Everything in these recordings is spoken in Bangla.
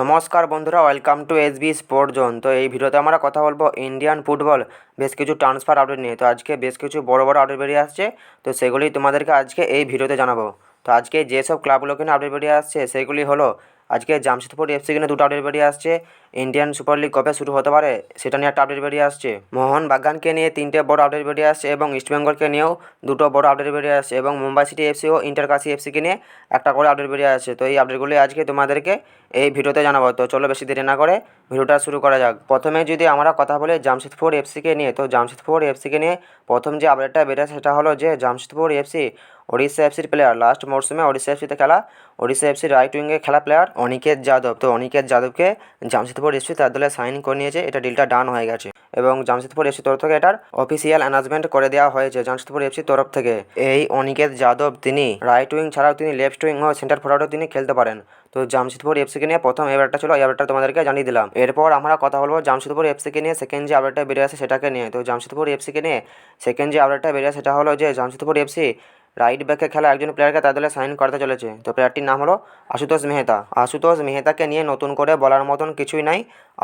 নমস্কার বন্ধুরা welcome to S B sport zone তো এই ভিডিওতে আমরা কথা বলব ইন্ডিয়ান ফুটবল বেশ কিছু ট্রান্সফার আপডেট নিয়ে। তো আজকে বেশ কিছু বড় বড় আপডেট বেরিয়ে আসছে, তো সেগুলি তোমাদেরকে আজকে এই ভিডিওতে জানাব। তো আজকে যেসব ক্লাবগুলো কিনে আপডেট বেরিয়ে আসছে, সেগুলি হলো আজকে জামশেদপুর এফসি কিনে দুটো আপডেট বেরিয়ে আসছে। ইন্ডিয়ান সুপার লিগ কবে শুরু হতে পারে সেটা নিয়ে একটা আপডেট বেরিয়ে আসছে। মোহন বাগানকে নিয়ে তিনটে বড় আপডেট বেরিয়ে আসছে এবং ইস্টবেঙ্গলকে নিয়েও দুটো বড় আপডেট বেরিয়ে আসছে এবং মুম্বাই সিটি এফসি ও ইন্টারকাশি এফসিকে নিয়ে একটা করে আপডেট বেরিয়ে আসছে। তো এই আপডেটগুলি আজকে তোমাদেরকে এই ভিডিওতে জানাব। তো চলো বেশি দেরি না করে ভিডিওটা শুরু করা যাক। প্রথমে যদি আমরা কথা বলি জামশেদপুর এফসিকে নিয়ে, তো জামশেদপুর এফসিকে নিয়ে প্রথম যে আপডেটটা বেরিয়ে সেটা হলো যে জামশেদপুর এফসি ওড়িশা এফসির প্লেয়ার লাস্ট মরশুমে ওড়িশা এফসিতে খেলা। ওড়িশা এফসি রাইট উইংয়ে খেলা প্লেয়ার অনিকেত যাদব। তো অনিকেত যাদবকে জামশেদপুর এফসি তার দলে সাইন করে নিয়েছে। এটা ডিলটা ডান হয়ে গেছে। এবং জামশেদপুর এফসি তরফ থেকে এটার অফিসিয়াল অ্যানাউন্সমেন্ট করে দেওয়া হয়েছে জামশেদপুর এফসির তরফ থেকে। এই অনিকেত যাদব, তিনি রাইট উইং ছাড়াও তিনি লেফট উইং ও সেন্টার ফরওয়ার্ডও তিনি খেলতে পারেন। তো জামশেদপুর এফসিকে নিয়ে প্রথম এবারটা ছিল আপডেটটা তোমাদেরকে জানিয়ে দিলাম। এরপর আমরা কথা বলব জামশেদপুর এফসিকে নিয়ে সেকেন্ড যে আপডেটটা বেরিয়ে আসে সেটাকে নিয়ে। তো জামশেদপুর এফসিকে নিয়ে সেকেন্ড যে আপডেটটা বেরিয়ে সেটা হলো যে জামশেদপুর এফসি রাইট ব্যাকে খেলা একজন প্লেয়ারকে তার দলে সাইন করতে চলেছে। তো প্লেয়ারটির নাম হলো আশুতোষ মেহতা। আশুতোষ মেহতাকে নিয়ে নতুন করে বলার মতন কিছুই নাই।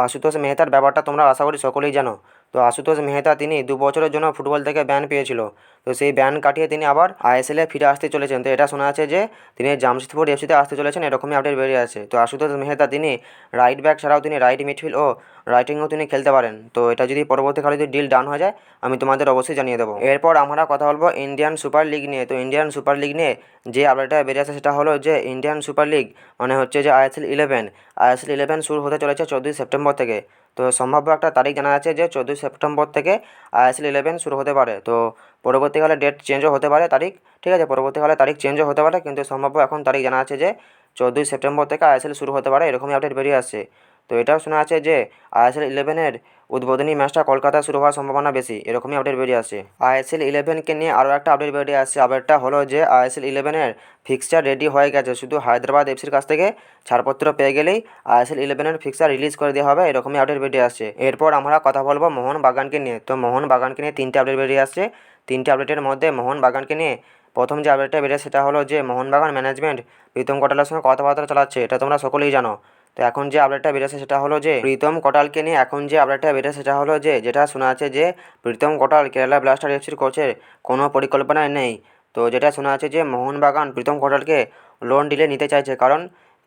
আশুতোষ মেহতার ব্যাপারটা তোমরা আশা করি সকলেই জানো। তো আশুতোষ মেহতা তিনি দু বছরের জন্য ফুটবল থেকে ব্যান পেয়েছিল। তো সেই ব্যান কাটিয়ে তিনি আবার আইএসএলে ফিরে আসতে চলেছেন। তো এটা শোনা আছে যে তিনি জামশেদপুর এফসিতে আসতে চলেছেন, এরকমই আপডেট বেরিয়ে আছে তো আশুতোষ মেহতা তিনি রাইট ব্যাক ছাড়াও তিনি রাইট মিডফিল্ড ও রাইটিংও তিনি খেলতে পারেন। তো এটা যদি পরবর্তীকালে যদি ডিল ডান হয়ে যায়, আমি তোমাদের অবশ্যই জানিয়ে দেবো। এরপর আমরা কথা বলব ইন্ডিয়ান সুপার লিগ নিয়ে। তো ইন্ডিয়ান সুপার লিগ নিয়ে যে আপডেটটা বেরিয়ে আসে সেটা হলো যে ইন্ডিয়ান সুপার লিগ মানে হচ্ছে যে আইএসএল ইলেভেন আইএসএল ইলেভেন শুরু হতে চলেছে চোদ্দোই সেপ্টেম্বর থেকে। তো সম্ভাব্য একটা তারিখ জানা যাচ্ছে যে চোদ্দোই সেপ্টেম্বর থেকে আইএসএল ইলেভেন শুরু হতে পারে। তো পরবর্তীকালে ডেট চেঞ্জও হতে পারে তারিখ। ঠিক আছে, পরবর্তীকালে তারিখ চেঞ্জও হতে পারে, কিন্তু সম্ভাব্য এখন তারিখ জানা আছে যে চোদ্দোই সেপ্টেম্বর থেকে আইএসএল শুরু হতে পারে, এরকমই আপডেট বেরিয়ে আসছে। তো এটাও শোনা আছে যে আইএসএল ইলেভেনের উদ্বোধনী ম্যাচটা কলকাতায় শুরু হওয়ার সম্ভাবনা বেশি, এরকমই আপডেট বেরিয়ে আসে আইএসএল ইলেভেনকে নিয়ে আরও একটা আপডেট বেরিয়ে আসছে। আপডেটটা হলো যে আইএসএল ইলেভেনের ফিক্সচার রেডি হয়ে গেছে। শুধু হায়দ্রাবাদ এফসির কাছ থেকে ছাড়পত্র পেয়ে গেলেই আইএসএল ইলেভেনের ফিক্সচার রিলিজ করে দেওয়া হবে, এরকমই আপডেট বেরিয়ে আসছে। এরপর আমরা কথা বলব মোহন বাগানকে নিয়ে। তো মোহন বাগানকে নিয়ে তিনটে আপডেট বেরিয়ে আসছে। তিনটে আপডেটের মধ্যে মোহন বাগানকে নিয়ে প্রথম যে আপডেটটা বেরিয়ে সেটা হলো যে মোহনবাগান ম্যানেজমেন্ট প্রীতম কোটালের সঙ্গে কথাবার্তা চালাচ্ছে, এটা তোমরা সকলেই জানো। তো এখন যে আপডেটটা বেরিয়েছে সেটা হলো যে প্রীতম কটালকে নিয়ে এখন যে আপডেটটা বেরিয়েছে সেটা হলো যে, যেটা শোনা আছে যে প্রীতম কটাল কেরালা ব্লাস্টার এফসির কোচের কোনো পরিকল্পনায় নেই। তো যেটা শোনা আছে যে মোহনবাগান প্রীতম কটালকে লোন ডিলে নিতে চাইছে, কারণ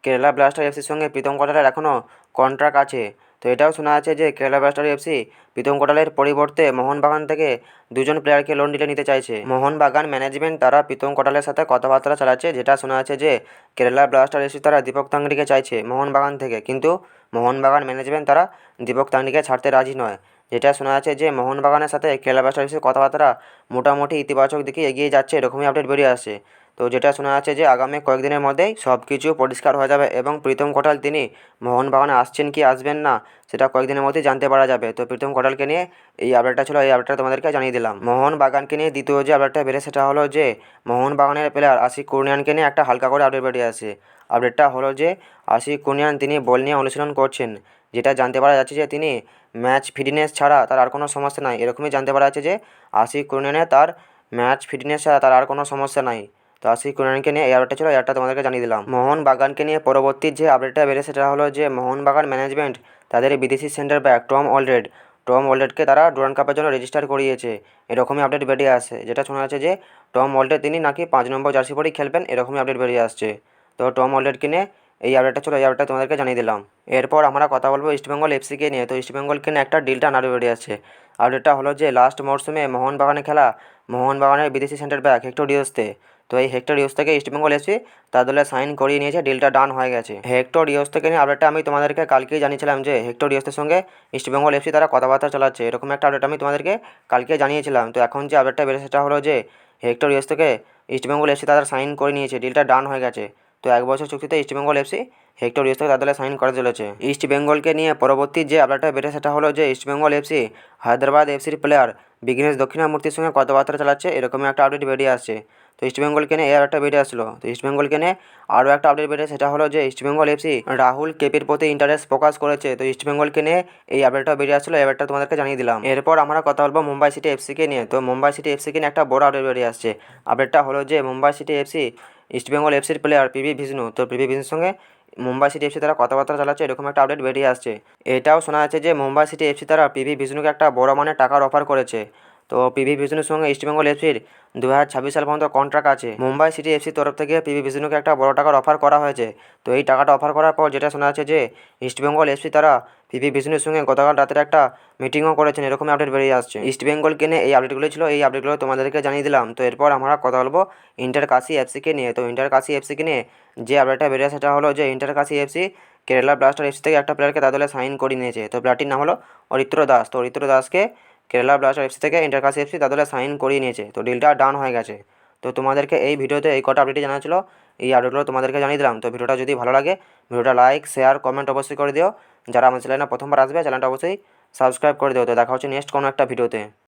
কেরালা ব্লাস্টার এফসির সঙ্গে প্রীতম কটালের এখনও কন্ট্রাক্ট আছে। তো এটাও শোনা আছে যে কেরালা ব্লাস্টার এফসি প্রীতম কোটালের পরিবর্তে মোহনবাগান থেকে দুজন প্লেয়ারকে লোন ডিলে নিতে চাইছে। মোহনবাগান ম্যানেজমেন্ট তারা প্রীতম কোটালের সাথে কথাবার্তা চালাচ্ছে, যেটা শোনা আছে যে কেরালা ব্লাস্টার এফসি তারা দীপক তাংড়িকে চাইছে মোহনবাগান থেকে। কিন্তু মোহনবাগান ম্যানেজমেন্ট তারা দীপক তাংড়িকে ছাড়তে রাজি নয়। যেটা শোনা যাচ্ছে যে মোহনবাগানের সাথে কেরালা ব্লাস্টার এফসির কথাবার্তা মোটামুটি ইতিবাচক দিকে এগিয়ে যাচ্ছে, এরকমই আপডেট বেরিয়ে আসে তো যেটা শোনা যাচ্ছে যে আগামী কয়েকদিনের মধ্যেই সব কিছু পরিষ্কার হয়ে যাবে এবং প্রীতম কোটাল তিনি মোহনবাগানে আসছেন কি আসবেন না, সেটা কয়েকদিনের মধ্যেই জানতে পারা যাবে। তো প্রীতম কোটালকে নিয়ে এই আপডেটটা ছিল, এই আপডেটটা তোমাদেরকে জানিয়ে দিলাম। মোহন বাগানকে নিয়ে দ্বিতীয় যে আপডেটটা বেড়ে সেটা হলো যে মোহন বাগানের প্লেয়ার আশিক কুর্নিয়ানকে নিয়ে একটা হালকা করে আপডেট বেরিয়ে আসে। আপডেটটা হলো যে আশিক কুর্নিয়ান তিনি বল নিয়ে অনুশীলন করছেন, যেটা জানতে পারা যাচ্ছে যে তিনি ম্যাচ ফিটনেস ছাড়া তার আর কোনো সমস্যা নাই। এরকমই জানতে পারা যাচ্ছে যে আশিক কুর্নিয়ানের তার ম্যাচ ফিটনেস ছাড়া তার আর কোনো সমস্যা নাই। তো আশিক কুর্নিয়ানকে নিয়ে এই আপডেটটা ছিল আপডেটটা তোমাদেরকে জানিয়ে দিলাম। মোহন বাগানকে নিয়ে পরবর্তী যে আপডেটটা বেড়ে সেটা হলো যে মোহন বাগান ম্যানেজমেন্ট তাদের বিদেশি centre back Tom Aldred Tom অলরেডকে তারা ডুরান কাপের জন্য রেজিস্টার করিয়েছে। এরকমই আপডেট বেরিয়ে আসে, যেটা শোনা যাচ্ছে যে টম অলরেড তিনি নাকি পাঁচ নম্বর জার্সি পরেই খেলবেন, এরকমই আপডেট বেরিয়ে আসছে। তো টম অলরেডকে নিয়ে এই আপডেটটা ছিল, এই আপডেটটা তোমাদেরকে জানিয়ে দিলাম। এরপর আমরা কথা বলব ইস্টবেঙ্গল এফসিকে নিয়ে। তো ইস্টবেঙ্গলকে নিয়ে একটা ডিলটা নাড়ু বেরিয়ে আসছে। আপডেটটা হলো যে লাস্ট মরশুমে মোহনবাগানে খেলা, মোহনবাগানের বিদেশি সেন্টার ব্যাক হেক্টর ডিওসতে তো এই হেক্টর ইউস থেকে ইস্টবেঙ্গল এসে তার দলে সাইন করিয়ে নিয়েছে ডিলটা ডান হয়ে গেছে। হেক্টর ইউস থেকে নিয়ে আপডেটটা আমি তোমাদেরকে কালকেই জানিয়েছিলাম যে হেক্টর ইউসের সঙ্গে ইস্টবেঙ্গল এফসি তারা কথাবার্তা চালাচ্ছে। এরকম একটা আপডেট আমি তোমাদেরকে কালকে জানিয়েছিলাম। তো এখন যে আপডেটটা বেড়েছে সেটা হলো যে হেক্টর ইউস থেকে ইস্টবেঙ্গল এফসি তারা সাইন করে নিয়েছে ডিলটা ডান হয়ে গেছে। তো এক বছর চুক্তিতে ইস্টবেঙ্গল এফসি হেক্টর ইউস থেকে তার দলে সাইন করে চলেছে। ইস্ট বেঙ্গলকে নিয়ে পরবর্তী যে আপডেটটা বেড়ে, সেটা হলো যে ইস্টবেঙ্গল এফসি হায়দ্রাবাদ এফসির প্লেয়ার বিঘ্নেশ দক্ষিণামূর্তির সঙ্গে কথাবার্তা চালাচ্ছে, এরকমই একটা আপডেট বেরিয়ে আসছে। তো ইস্ট ইস্টবেঙ্গলকে নিয়ে এর একটা বেরিয়ে আসলো। তো ইস্ট ইস্টবেঙ্গলকে নিয়ে আরও একটা আপডেট বেরিয়ে, সেটা হলো যে ইস্টবেঙ্গল এফসি রাহুল কেপির প্রতি ইন্টারেস্ট প্রকাশ করেছে। তো ইস্ট ইস্টবেঙ্গলকে নিয়ে এই আপডেটটা বেরিয়ে আসলো এবারটা তোমাদেরকে জানিয়ে দিলাম। এরপর আমরা কথা বলব মুম্বাই সিটি এফসিকে নিয়ে। তো মুম্বাই সিটি এফসিকে নিয়ে একটা বড় আপডেট বেরিয়ে আসছে। আপডেটটা হলো যে মুম্বাই সিটি এফসি ইস্টবেঙ্গল এফসির প্লেয়ার পিভি বিষ্ণু তো পিভি বিষ্ণুর সঙ্গে মুম্বাই সিটি এফসি তারা কথাবার্তা চালাচ্ছে, এরকম একটা আপডেট বেরিয়ে আসছে। এটাও শোনা যাচ্ছে যে, মুম্বাই সিটি এফসি তারা পিভি বিষ্ণুকে একটা বড় মানের টাকার অফার করেছে। তো পিভি বিষ্ণুর সঙ্গে ইস্টবেঙ্গল এফসির দু হাজার ছাব্বিশ সাল পর্যন্ত কন্ট্রাক্ট আছে। মুম্বাই সিটি এফসির তরফ থেকে পিভি বিষ্ণুকে একটা বড় টাকার অফার করা হয়েছে। তো এই টাকাটা অফার করার পর যেটা শোনা যাচ্ছে যে ইস্টবেঙ্গল এফসি তারা পিভি বিষ্ণুর সঙ্গে গতকাল রাতের একটা মিটিংও করেছেন এরকম আপডেট বেরিয়ে আসছে। ইস্টবেঙ্গলকে নিয়ে এই আপডেটগুলো ছিল, এই আপডেটগুলো তোমাদেরকে জানিয়ে দিলাম। তো এরপর আমরা কথা বলব ইন্টার কাশি এফসিকে নিয়ে। তো ইন্টার কাশি এফসিকে নিয়ে যে আপডেটটা বেরিয়ে সেটা হলো যে inter Kashi FC Kerala blaster FC থেকে একটা প্লেয়ারকে তাদের সাইন করে নিয়েছে। তো প্লেয়ারটির নাম হলো অরিত্র দাস। তো অরিত্র দাসকে কেরালা ব্লাস্টার এফসি থেকে ইন্টার কাশি এফসি তাদের সাইন করিয়ে নিয়েছে। তো ডিলটা ডান হয়ে গেছে। তো তোমাদেরকে এই ভিডিওতে এই কটা আপডেটই জানা ছিল এই আপডেটগুলো তোমাদেরকে জানিয়ে দিলাম। তো ভিডিওটা যদি ভালো লাগে, ভিডিওটা লাইক শেয়ার কমেন্ট অবশ্যই করে দিও। যারা আমার চ্যানেলে প্রথমবার আসবে চ্যানেলটা অবশ্যই সাবস্ক্রাইব করে দিও। তো দেখা হচ্ছে নেক্সট কোনো একটা ভিডিওতে।